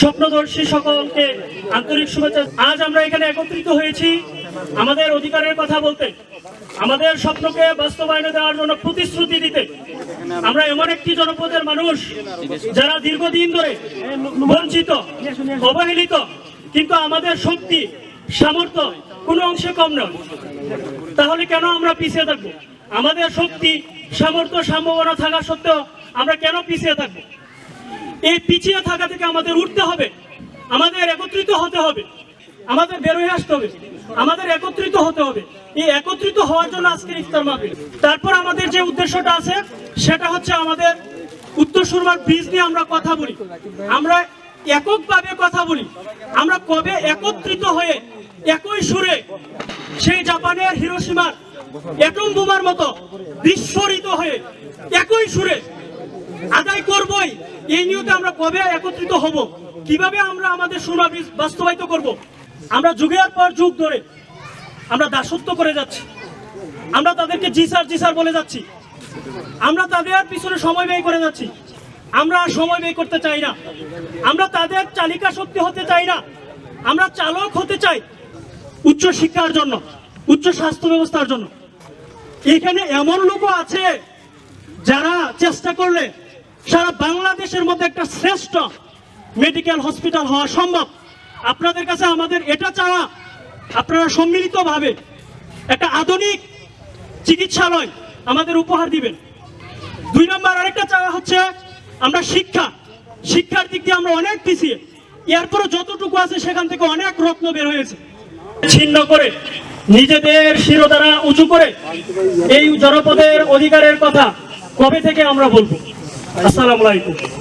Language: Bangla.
স্বপ্নদর্শী সকলকে আন্তরিক শুভেচ্ছা। আজ আমরা এখানে একত্রিত হয়েছি আমাদের অধিকারের কথা বলতে। আমাদের স্বপ্নকে বাস্তবায়নে দেওয়ার জন্য প্রতিশ্রুতি দিতে। আমরা এমন একটি জনপদের মানুষ যারা দীর্ঘদিন ধরে বঞ্চিত, অবহেলিত, কিন্তু আমাদের শক্তি, সামর্থ্য কোনো অংশে কম নয়। তাহলে কেন আমরা পিছিয়ে থাকব? আমাদের শক্তি, সামর্থ্য, সম্ভাবনা থাকা সত্ত্বেও আমরা কেন পিছিয়ে থাকব? এই পিছিয়ে থাকা থেকে আমাদের উঠতে হবে। আমাদের একত্রিত হতে হবে। আমাদের বেরোয় আসতে হবে। আমাদের একত্রিত হতে হবে। এই একত্রিত হওয়ার জন্য আজকের ইফতার মাহফিল। তারপর আমাদের যে উদ্দেশ্যটা আছে, সেটা হচ্ছে আমাদের উত্তর সুরমার ব্রিজ নিয়ে আমরা কথা বলি। আমরা এককভাবে কথা বলি। আমরা কবে একত্রিত হয়ে, একই সুরে সেই জাপানের হিরোসীমার অ্যাটম বোমার মতো বিস্ফোরিত হয়ে, একই সুরে আদায় করবই এই নিয়তে আমরা কবে একত্রিত হব? কীভাবে আমরা আমাদের সুনাবি বাস্তবায়িত করব? আমরা যুগের পর যুগ ধরে আমরা দাসত্ব করে যাচ্ছি। আমরা তাদেরকে জি স্যার জি স্যার বলে যাচ্ছি। আমরা তাদের পিছনে সময় ব্যয় করে যাচ্ছি। আমরা আর সময় ব্যয় করতে চাই না। আমরা তাদের চালিকা শক্তি হতে চাই না। আমরা চালক হতে চাই উচ্চ শিক্ষার জন্য, উচ্চ স্বাস্থ্য ব্যবস্থার জন্য। এখানে এমন লোকও আছে যারা চেষ্টা করলে সারা বাংলাদেশের মধ্যে একটা শ্রেষ্ঠ মেডিকেল হসপিটাল হওয়া সম্ভব। আপনাদের কাছে আমাদের এটা চাওয়া, আপনারা সম্মিলিতভাবে একটা আধুনিক চিকিৎসালয় আমাদের উপহার দিবেন। দুই নম্বর আরেকটা চাওয়া হচ্ছে, আমরা শিক্ষা। শিক্ষার দিক দিয়ে আমরা অনেক পিছিয়ে। এরপরে যতটুকু আছে সেখান থেকে অনেক রত্ন বের হয়েছে। ছিন্ন করে নিজেদের শিরোধারা উঁচু করে এই জনপদের অধিকারের কথা কবে থেকে আমরা বলব? আসসালামু আলাইকুম